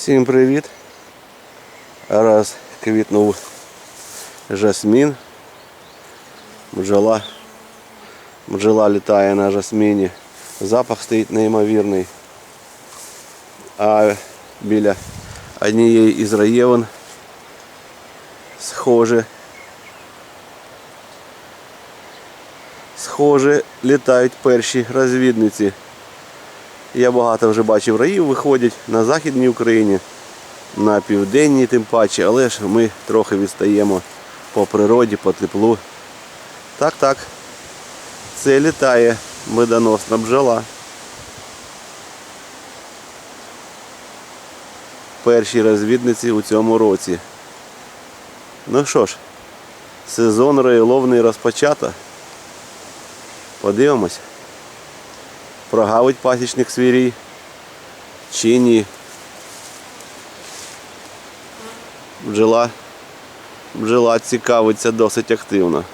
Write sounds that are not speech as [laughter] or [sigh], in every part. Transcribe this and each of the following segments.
Всім привіт! Раз квітнув жасмін. Бджола. Бджола літає на жасміні. Запах стоїть неймовірний. А біля однієї із раєвин схоже. Схоже, літають перші розвідниці. Я багато вже бачив раїв, виходять на Західній Україні, на південній тим паче, але ж ми трохи відстаємо по природі, по теплу. Так, так. Це літає медоносна бджола. Перші розвідниці у цьому році. Ну що ж, сезон раєловний розпочато. Подивимось прогавить пасічник свій рій чи ні. Бджола, бджола цікавиться досить активно.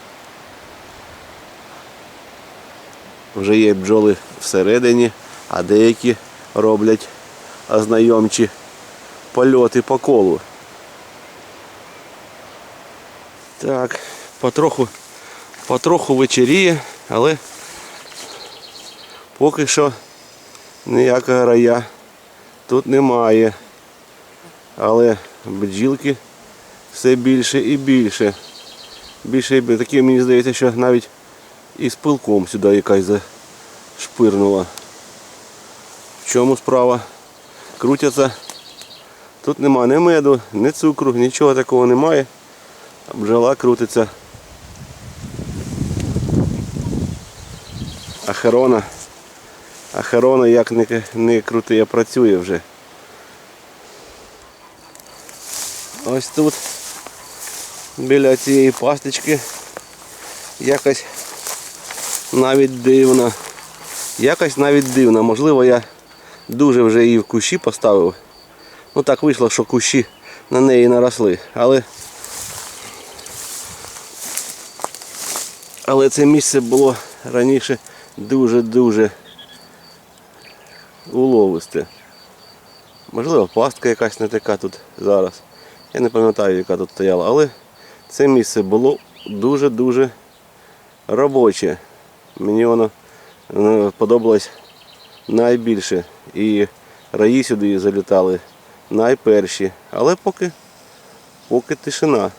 Вже є бджоли всередині, а деякі роблять ознайомчі польоти по колу. Так, потроху, потроху вечеріє, але Поки що ніякого рая тут немає. Але бджілки все більше і більше. Більше і. Таке мені здається, що навіть із пилком сюди якась зашпирнула. В чому справа? Крутяться. Тут нема ні меду, ні цукру, нічого такого немає. Бджола крутиться. Ахерона. Ахерона як не, не крути, а працює вже. Ось тут біля цієї пасточки якось навіть дивно. Якось навіть дивно. Можливо, я дуже вже її в кущі поставив. Ну так вийшло, що кущі на неї наросли. Але Але це місце було раніше дуже-дуже уловисте. Можливо, пастка якась не така тут зараз. Я не пам'ятаю, яка тут стояла, але це місце було дуже-дуже робоче. Мені воно е, подобалось найбільше. І раї сюди залітали найперші. Але поки, поки тишина.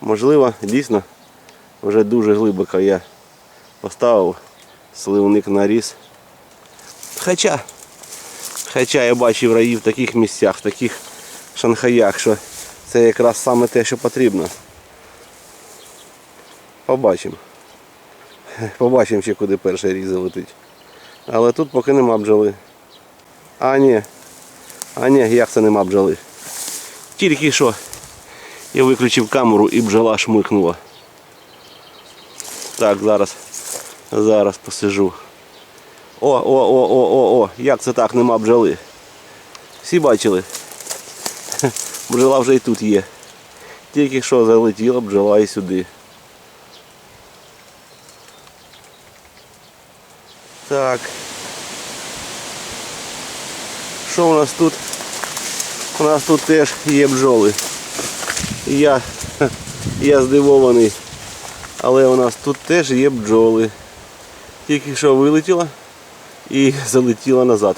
Можливо, дійсно, вже дуже глибоко я поставив сливник наріс. Хоча, хоча я бачив раї в таких місцях, в таких шанхаях, що це якраз саме те, що потрібно. Побачимо. Побачимо ще куди перший різ залетить. Але тут поки нема бджоли. А ні. А ні, як це нема бджоли. Тільки що я виключив камеру і бджола шмикнула. Так, зараз, зараз посижу. О, о, о, о, о, о, як це так нема бджоли? Всі бачили? [laughs] Бджола вже і тут є. Тільки що залетіла бджола і сюди. Так. Що у нас тут? У нас тут теж є бджоли. Я, [laughs] я здивований. Але у нас тут теж є бджоли. Тільки що вилетіла і залетіла назад.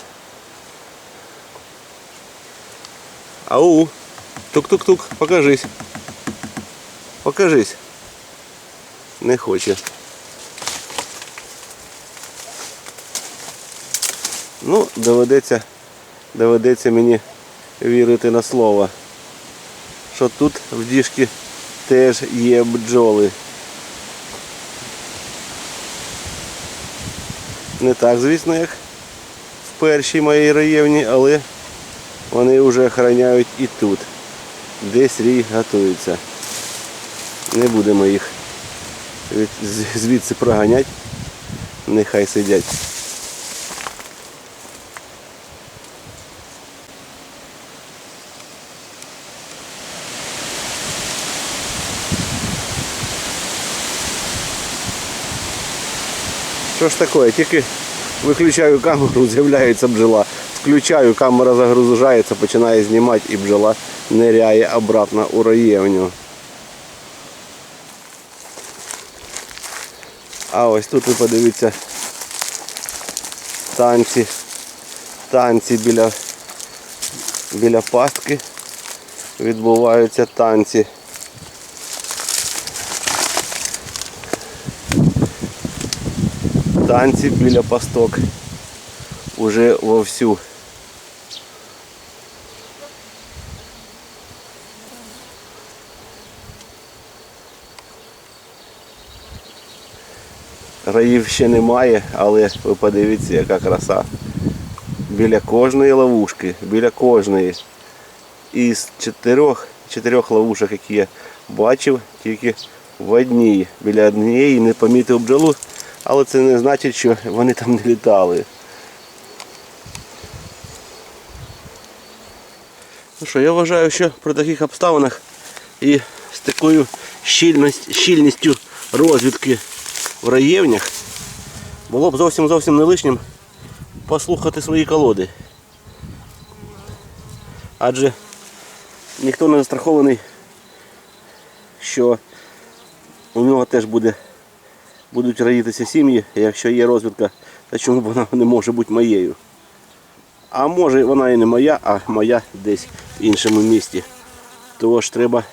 Ау! Тук-тук-тук, покажись. Покажись. Не хоче. Ну, доведеться, доведеться мені вірити на слово, що тут в діжки теж є бджоли. Не так, звісно, як в першій моїй раєвні, але вони вже охороняють і тут. Десь рій готується. Не будемо їх звідси проганяти. Нехай сидять. Що ж таке, тільки виключаю камеру, з'являється бджола. Включаю, камера загружається, починає знімати і бджола ниряє обратно у раєвню. А ось тут ви подивіться танці. Танці біля, біля пастки відбуваються танці. Танці біля пасток уже вовсю. Раїв ще немає, але ви подивіться, яка краса. Біля кожної ловушки, біля кожної. Із чотирьох, чотирьох ловушок, які я бачив, тільки в одній. Біля однієї не помітив бджолу, але це не значить, що вони там не літали. Ну що, я вважаю, що при таких обставинах і з такою щільність, щільністю розвідки в раєвнях було б зовсім зовсім не лишнім послухати свої колоди. Адже ніхто не застрахований, що у нього теж буде, будуть раїтися сім'ї, якщо є розвідка, то чому б вона не може бути моєю. А може вона і не моя, а моя десь в іншому місті. Тож треба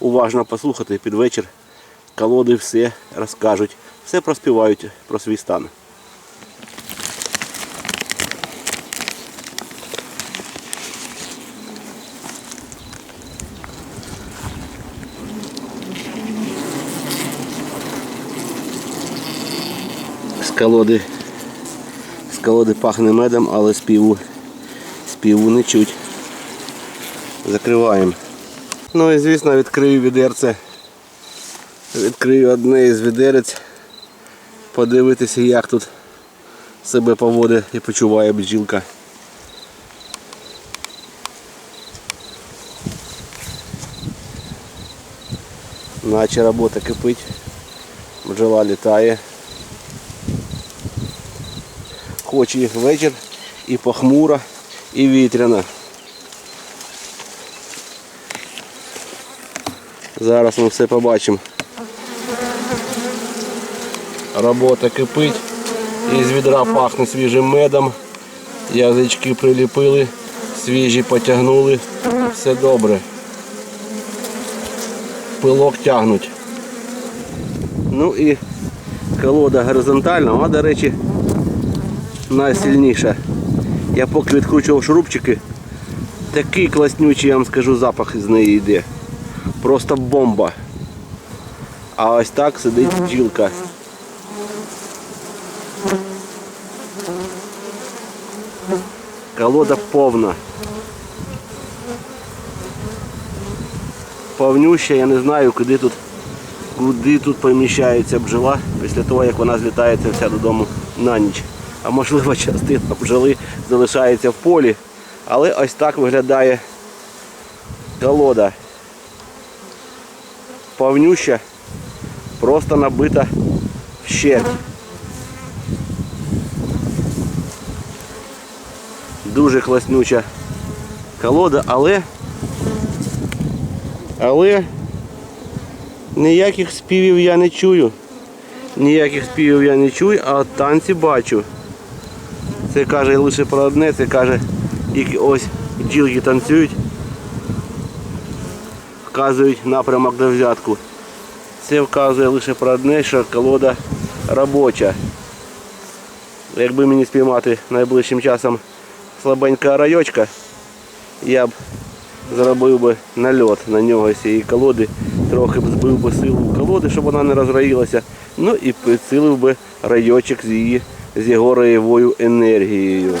уважно послухати під вечір. Колоди все розкажуть, все проспівають про свій стан. Колоди, з колоди пахне медом, але співу, співу не чуть. Закриваємо. Ну і звісно відкрию відерце. Відкрию одне із відерець. Подивитися як тут себе поводить і почуває бджілка. Наче робота кипить. Бджола літає. Хоч і вечір, і похмуро, і вітряно. Зараз ми все побачимо. Робота кипить. Із відра пахне свіжим медом. Язички приліпили, свіжі потягнули. Все добре. Пилок тягнуть. Ну і колода горизонтальна, вона, до речі, найсильніша. Я поки відкручував шурупчики, такий класнючий, я вам скажу, запах з неї йде. Просто бомба. А ось так сидить бджілка. Колода повна. Повнюща, я не знаю, куди тут, куди тут поміщається бджола після того, як вона злітається вся додому на ніч. А можливо частина бджоли залишається в полі. Але ось так виглядає колода. Повнюща, просто набита вщерть. Дуже класнюча колода, але але ніяких співів я не чую. Ніяких співів я не чую, а танці бачу. Це каже лише про одне, це каже, тільки ось бджілки танцюють, вказують напрямок до взятку. Це вказує лише про одне, що колода робоча. Якби мені спіймати найближчим часом слабенька райочка, я б зробив би нальот на нього з цієї колоди, трохи б збив би силу колоди, щоб вона не розраїлася. Ну і підсилив би райочок з її з його раєвою енергією.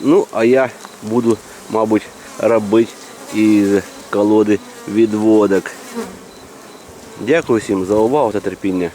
Ну, а я буду, мабуть, робити із колоди відводок. Дякую всім за увагу та терпіння.